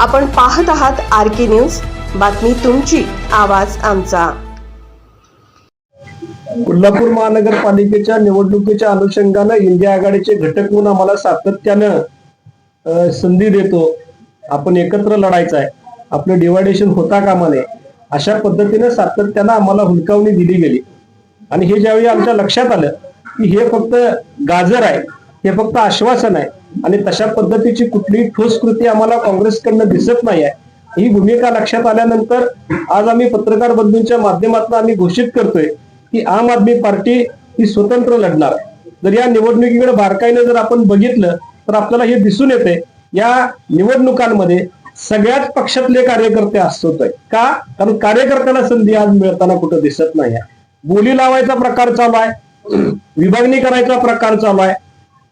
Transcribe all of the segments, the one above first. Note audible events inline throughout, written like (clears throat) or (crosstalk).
आपण पाहत आहात आर के न्यूज. बातमी तुमची आवाज आमचा. कोल्हापूर महानगरपालिकेच्या निवडणुकीच्या अनुषंगानं इंडिया आघाडीचे घटक म्हणून आम्हाला सातत्यानं संधी देतो. आपण एकत्र लढायचं आहे. आपलं डिवायडेशन होता कामा नये. अशा पद्धतीनं सातत्यानं आम्हाला हुलकावणी दिली गेली. आणि हे ज्यावेळी आमच्या लक्षात आलं की हे फक्त गाजर आहे हे फक्त आश्वासन आहे आणि तशा पद्धतीची कुठलीही ठोस कृती आम्हाला काँग्रेसकडनं दिसत नाही आहे. ही भूमिका लक्षात आल्यानंतर आज आम्ही पत्रकार बंधूंच्या माध्यमातून आम्ही घोषित करतोय की आम आदमी पार्टी ही स्वतंत्र लढणार. जर या निवडणुकीकडे बारकाईने जर आपण बघितलं तर आपल्याला हे दिसून येते या निवडणुकांमध्ये सगळ्याच पक्षातले कार्यकर्ते असत का? कारण कार्यकर्त्याला संधी आज मिळताना कुठं दिसत नाही बोली लावायचा प्रकार चालू आहे. (clears throat) विभागणी करायचा प्रकार चालू आहे.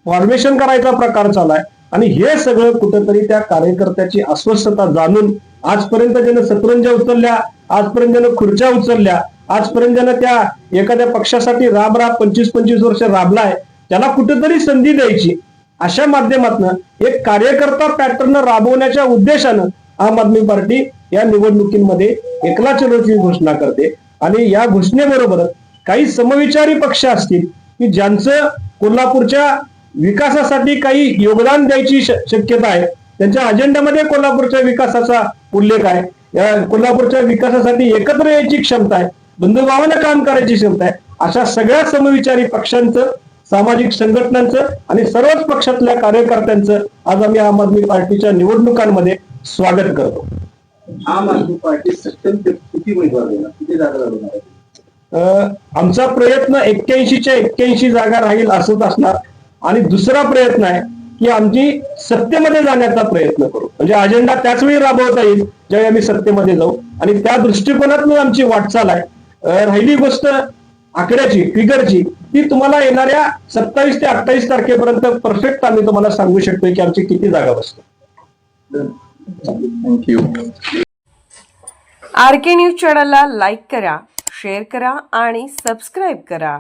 फॉर्मेशन करायचा प्रकार चालू आहे आणि हे सगळं कुठंतरी त्या कार्यकर्त्याची अस्वस्थता जाणून आजपर्यंत ज्यानं सतरंजा उचलल्या आजपर्यंत ज्यानं खुर्च्या उचलल्या आजपर्यंत ज्यानं त्या एखाद्या पक्षासाठी राब राब पंचवीस पंचवीस वर्ष राबलाय त्याला कुठेतरी संधी द्यायची. अशा माध्यमातून एक कार्यकर्ता पॅटर्न राबवण्याच्या उद्देशानं आम आदमी पार्टी या निवडणुकीमध्ये एकला चलोची घोषणा करते. आणि या घोषणेबरोबर काही समविचारी पक्ष असतील की ज्यांचं कोल्हापूरच्या विकासासाठी काही योगदान द्यायची शक्यता आहे. त्यांच्या अजेंड्यामध्ये कोल्हापूरच्या विकासाचा उल्लेख आहे. या कोल्हापूरच्या विकासासाठी एकत्र यायची क्षमता आहे. बंधुभावानं काम करायची क्षमता आहे. अशा सगळ्या समविचारी पक्षांचं सामाजिक संघटनांचं आणि सर्वच पक्षातल्या कार्यकर्त्यांचं आज आम्ही आम आदमी पार्टीच्या निवडणुकांमध्ये स्वागत करतो. आम आदमी पार्टी किती उमेदवार देणार किती जागा लढवणार आमचा प्रयत्न एक्क्याऐंशीच्या एक्क्याऐंशी जागा राहील असंच असणार. आणि दुसरा प्रयत्न आहे की आमची सत्तेमध्ये जाण्याचा प्रयत्न करू. म्हणजे अजेंडा त्याच वेळी राबवता येईल ज्यावेळी आम्ही सत्तेमध्ये जाऊ. आणि त्या दृष्टिकोनातून आमची वाटचाल आहे. राहिली गोष्ट आकड्याची फिगरची ती तुम्हाला येणाऱ्या सत्तावीस ते अठ्ठावीस तारखेपर्यंत परफेक्ट आम्ही तुम्हाला सांगू शकतोय की आमची किती जागा बसतो thank you R K news चॅनलला लाईक करा शेअर करा आणि सबस्क्राईब करा.